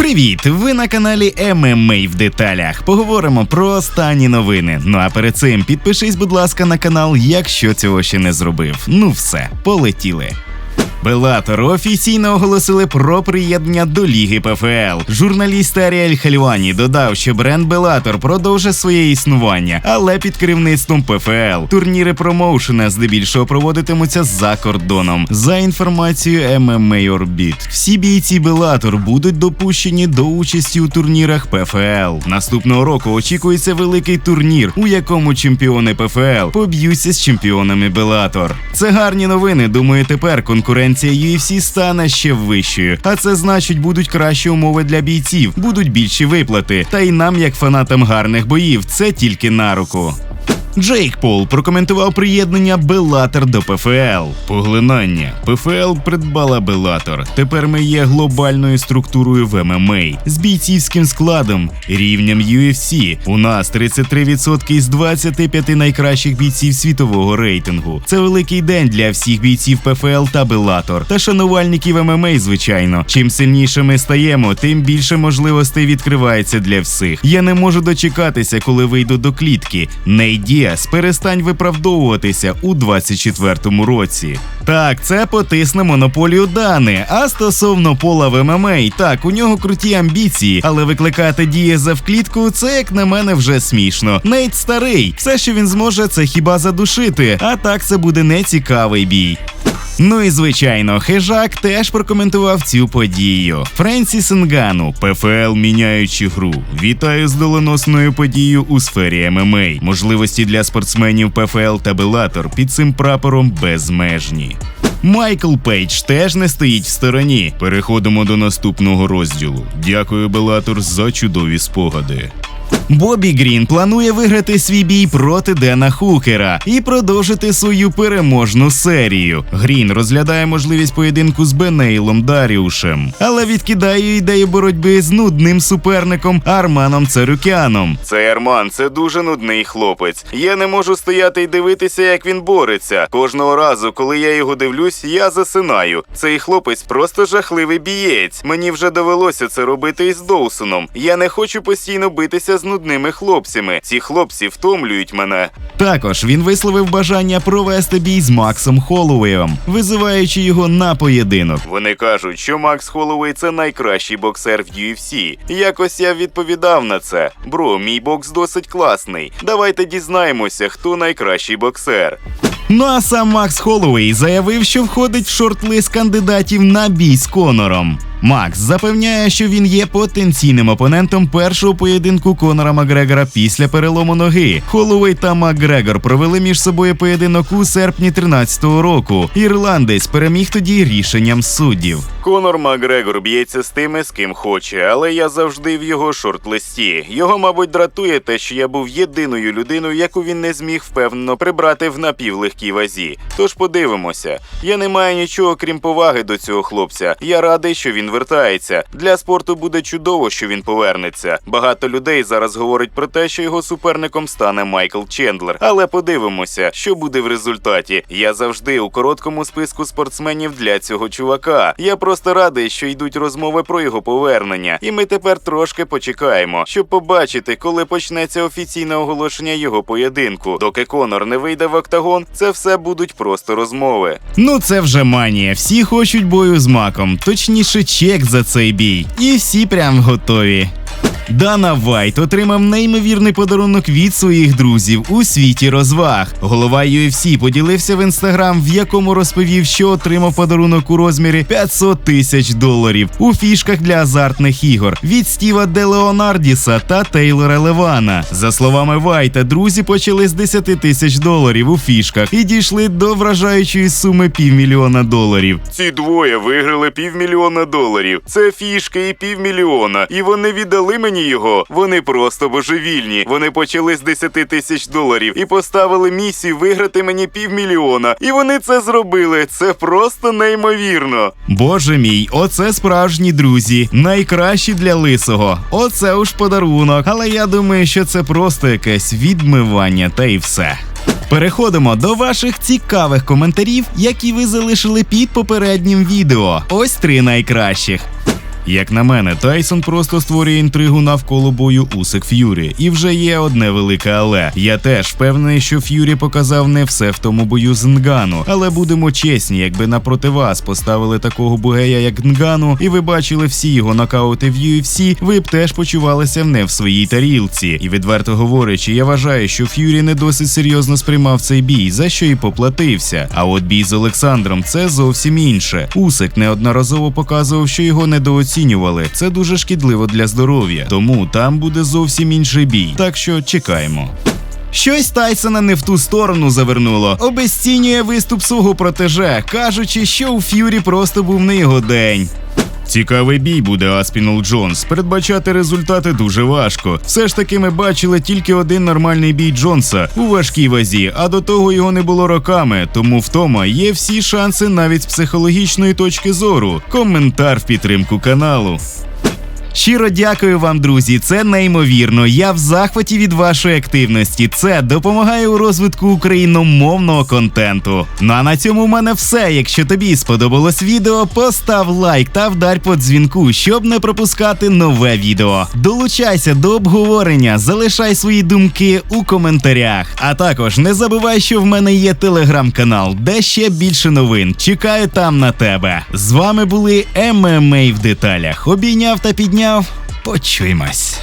Привіт! Ви на каналі ММА в деталях. Поговоримо про останні новини. Ну а перед цим підпишись, будь ласка, на канал, якщо цього ще не зробив. Ну все, полетіли. Белатор офіційно оголосили про приєднання до ліги ПФЛ. Журналіст Аріель Хальвані додав, що бренд Белатор продовжить своє існування, але під керівництвом ПФЛ. Турніри промоушена здебільшого проводитимуться за кордоном. За інформацією MMA Orbit, всі бійці Белатор будуть допущені до участі у турнірах ПФЛ. Наступного року очікується великий турнір, у якому чемпіони ПФЛ поб'ються з чемпіонами Белатор. Це гарні новини. Думаю, тепер конкуренція UFC стане ще вищою. А це значить, будуть кращі умови для бійців, будуть більші виплати. Та й нам, як фанатам гарних боїв, це тільки на руку. Джейк Пол прокоментував приєднання Белатор до ПФЛ. Поглинання. ПФЛ придбала Белатор. Тепер ми є глобальною структурою в ММА з бійцівським складом, рівнем UFC. У нас 33% із 25 найкращих бійців світового рейтингу. Це великий день для всіх бійців ПФЛ та Белатор та шанувальників ММА, звичайно. Чим сильніше ми стаємо, тим більше можливостей відкривається для всіх. Я не можу дочекатися, коли вийду до клітки. Нейді Діас перестань виправдовуватися у 24-му році. Так, це потисне монополію Дани. А стосовно пола в ММА, так, у нього круті амбіції, але викликати Дієза в клітку це, як на мене, вже смішно. Нейт старий, все, що він зможе, це хіба задушити. А так це буде нецікавий бій. Ну і звичайно, хижак теж прокоментував цю подію. Френсіс Нгану, ПФЛ міняючи гру. Вітаю з доленосною подією у сфері ММА. Можливості для спортсменів ПФЛ та Белатор під цим прапором безмежні. Майкл Пейдж теж не стоїть в стороні. Переходимо до наступного розділу. Дякую, Белатор, за чудові спогади. Бобі Грін планує виграти свій бій проти Дена Хукера і продовжити свою переможну серію. Грін розглядає можливість поєдинку з Бенейлом Даріушем, але відкидає ідею боротьби з нудним суперником Арманом Царюкяном. Цей Арман це дуже нудний хлопець. Я не можу стояти і дивитися, як він бореться. Кожного разу, коли я його дивлюсь, я засинаю. Цей хлопець просто жахливий бієць. Мені вже довелося це робити із Доусоном. Я не хочу постійно битися з нудними хлопцями. Ці хлопці втомлюють мене. Також він висловив бажання провести бій з Максом Холлоуеєм, визиваючи його на поєдинок. Вони кажуть, що Макс Холлоуей – це найкращий боксер в UFC. Якось я відповідав на це. Бро, мій бокс досить класний. Давайте дізнаємося, хто найкращий боксер. Ну а сам Макс Холлоуей заявив, що входить в шорт-лист кандидатів на бій з Конором. Макс запевняє, що він є потенційним опонентом першого поєдинку Конора Макгрегора після перелому ноги. Холлоуей та Макгрегор провели між собою поєдинок у серпні 13-го року. Ірландець переміг тоді рішенням суддів. Конор Макгрегор б'ється з тими, з ким хоче, але я завжди в його шорт-листі. Його, мабуть, дратує те, що я був єдиною людиною, яку він не зміг впевнено прибрати в напівлегкій вазі. Тож подивимося. Я не маю нічого крім поваги до цього хлопця. Я радий, що він вертається. Для спорту буде чудово, що він повернеться. Багато людей зараз говорить про те, що його суперником стане Майкл Чендлер. Але подивимося, що буде в результаті. Я завжди у короткому списку спортсменів для цього чувака. Я просто радий, що йдуть розмови про його повернення, і ми тепер трошки почекаємо, щоб побачити, коли почнеться офіційне оголошення його поєдинку. Доки Конор не вийде в октагон, це все будуть просто розмови. Ну це вже манія. Всі хочуть бою з маком, точніше, чек за цей бій, і всі прям готові. Дана Вайт отримав неймовірний подарунок від своїх друзів у світі розваг. Голова UFC поділився в інстаграм, в якому розповів, що отримав подарунок у розмірі 500 тисяч доларів у фішках для азартних ігор від Стіва Де Леонардіса та Тейлора Левана. За словами Вайта, друзі почали з 10 тисяч доларів у фішках і дійшли до вражаючої суми півмільйона доларів. Ці двоє виграли півмільйона доларів. Це фішки і півмільйона, і вони віддали мені його. Вони просто божевільні. Вони почали з 10 тисяч доларів і поставили місію виграти мені півмільйона. І вони це зробили. Це просто неймовірно. Боже мій, оце справжні друзі. Найкращі для лисого. Оце уж подарунок. Але я думаю, що це просто якесь відмивання, та й все. Переходимо до ваших цікавих коментарів, які ви залишили під попереднім відео. Ось три найкращих. Як на мене, Тайсон просто створює інтригу навколо бою Усик Ф'юрі. І вже є одне велике але. Я теж впевнений, що Ф'юрі показав не все в тому бою з Нгану, але будемо чесні, якби напроти вас поставили такого бугея, як Нгану, і ви бачили всі його нокаути в UFC, ви б теж почувалися не в своїй тарілці. І відверто говорячи, я вважаю, що Ф'юрі не досить серйозно сприймав цей бій, за що і поплатився. А от бій з Олександром це зовсім інше. Усик неодноразово показував, що його недооцінювали. Це дуже шкідливо для здоров'я. Тому там буде зовсім інший бій. Так що чекаємо. Щось Тайсона не в ту сторону завернуло. Обезцінює виступ свого протеже, кажучи, що у Ф'юрі просто був не його день. Цікавий бій буде Аспінол Джонс. Передбачати результати дуже важко. Все ж таки, ми бачили тільки один нормальний бій Джонса у важкій вазі, а до того його не було роками. Тому втома є всі шанси навіть з психологічної точки зору. Коментар в підтримку каналу. Щиро дякую вам, друзі. Це неймовірно. Я в захваті від вашої активності. Це допомагає у розвитку україномовного контенту. Ну а на цьому в мене все. Якщо тобі сподобалось відео, постав лайк та вдарь по дзвінку, щоб не пропускати нове відео. Долучайся до обговорення, залишай свої думки у коментарях. А також не забувай, що в мене є телеграм-канал, де ще більше новин. Чекаю там на тебе. З вами були ММА в деталях. Обійняв та підняв. Почуємось.